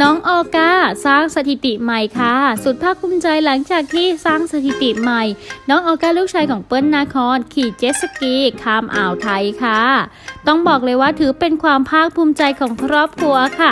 น้องออกาสร้างสถิติใหม่ค่ะ สุดภาคภูมิใจหลังจากที่สร้างสถิติใหม่ น้องออกาลูกชายของเปิ้ลนาคอนขี่เจ็ตสกีข้ามอ่าวไทยค่ะ ต้องบอกเลยว่าถือเป็นความภาคภูมิใจของครอบครัวค่ะ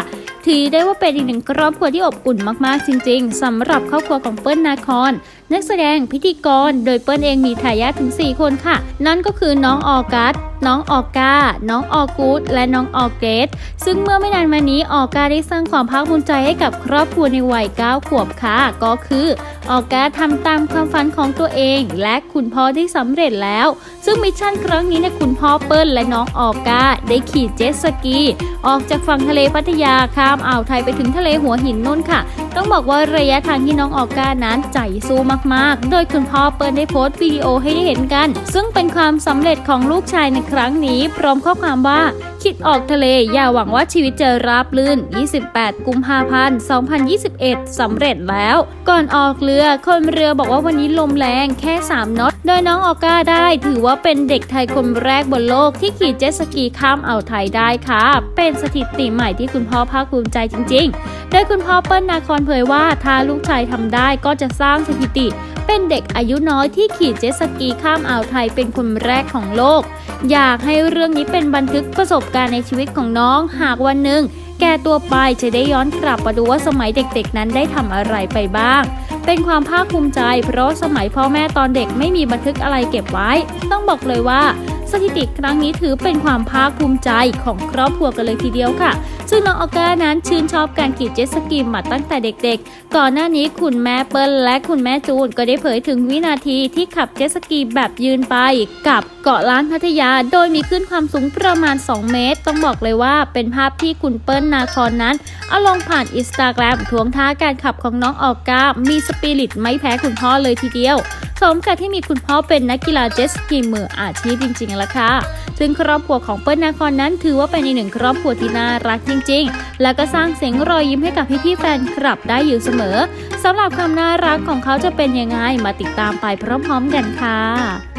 ถือได้ว่าเป็นอีกหนึ่งครอบครัวที่อบอุ่นมากๆ จริง ๆสำหรับครอบครัวของเปิ้ลนาคอนนักแสดงพิธีกร โดยเปิ้ลเองมีทายาทถึง 4 คนค่ะ นั่นก็คือน้องออกัสน้องออก้า น้องออกูดและน้องออเกรสซึ่งเมื่อไม่นานมานี้ออก้าได้สร้างความภาคภูมิใจให้กับครอบครัวในวัย 9 ขวบค่ะ ก็คือ ออก้าทำตามความฝันของตัวเอง และคุณพ่อที่สำเร็จแล้ว ซึ่งมิชชั่นครั้งนี้เนี่ยคุณพ่อเปิ้ลและน้องออก้าได้ขี่เจ็ตสกี ออกจากฝั่งทะเลพัทยาข้ามอ่าวไทยไปถึงทะเลหัวหินนุ่นค่ะ ต้องบอกว่าระยะทางที่น้องออก้านั้นใจสู้มากๆ โดยคุณพ่อเปิ้ลได้โพสต์วิดีโอให้ได้เห็นกัน ซึ่งเป็นความสำเร็จของลูกชายในครั้งนี้พร้อมข้อความว่าคิดออกทะเลอย่าหวังว่าชีวิตจะราบลื่น 28 กุมภาพันธ์ 2021สำเร็จแล้ว ก่อนออกเรือือ คนเรือบอกว่าวันนี้ลมแรงแค่ 3น็อต โดยน้องออก้าได้ ถือว่าเป็นเด็กไทยคนแรกบนโลกที่ขี่เจ็ตสกีข้ามอ่าวไทยได้ค่ะ เป็นสถิติใหม่ที่คุณพ่อภาคภูมิใจจริง ๆ โดยคุณพ่อเปิ้ลนาคอนเผยว่าถ้าลูกชายทำได้ก็จะสร้างสถิติ เป็นเด็กอายุน้อยที่ขี่เจ็ตสกีข้ามอ่าวไทยเป็นคนแรกของโลก อยากให้เรื่องนี้เป็นบันทึกประสบการณ์ในชีวิตของน้อง หากวันหนึ่งแก่ตัวไปจะได้ย้อนกลับมาดูว่าสมัยเด็กๆนั้นได้ทำอะไรไปบ้าง เป็นความภาคภูมิใจ เพราะสมัยพ่อแม่ตอนเด็กไม่มีบันทึกอะไรเก็บไว้ ต้องบอกเลยว่า สถิติครั้งนี้ถือเป็นความภาคภูมิใจของครอบครัวกันเลยทีเดียวค่ะ ซึ่งน้องออก้านั้นชื่นชอบการขี่เจ็ตสกีมาตั้งแต่เด็กๆ ก่อนหน้านี้คุณแม่เปิ้ลและคุณแม่จูนก็ได้เผยถึงวินาทีที่ขับเจ็ตสกีแบบยืนไป กับเกาะล้านพัทยา โดยมีขึ้นความสูงประมาณ 2 เมตร ต้องบอกเลยว่าเป็นภาพที่คุณเปิ้ลนาคอนนั้น เอาลงผ่านอินสตาแกรมทวงท่าการขับของน้องออก้ามีสปิริตไม่แพ้คุณพ่อเลยทีเดียว สมกับที่มีคุณพ่อเป็นนักกีฬาเจ็ตสกีมืออาชีพจริงๆแล้วค่ะซึ่งครอบครัวของเปิ้ลนาคอนนั้นถือว่าเป็นอีกหนึ่งครอบครัวที่น่ารักจริง ๆ และก็สร้างเสียงรอยยิ้มให้กับพี่ๆแฟนคลับได้อยู่เสมอสำหรับความน่ารักของเขาจะเป็นยังไงมาติดตามไปพร้อมๆกันค่ะ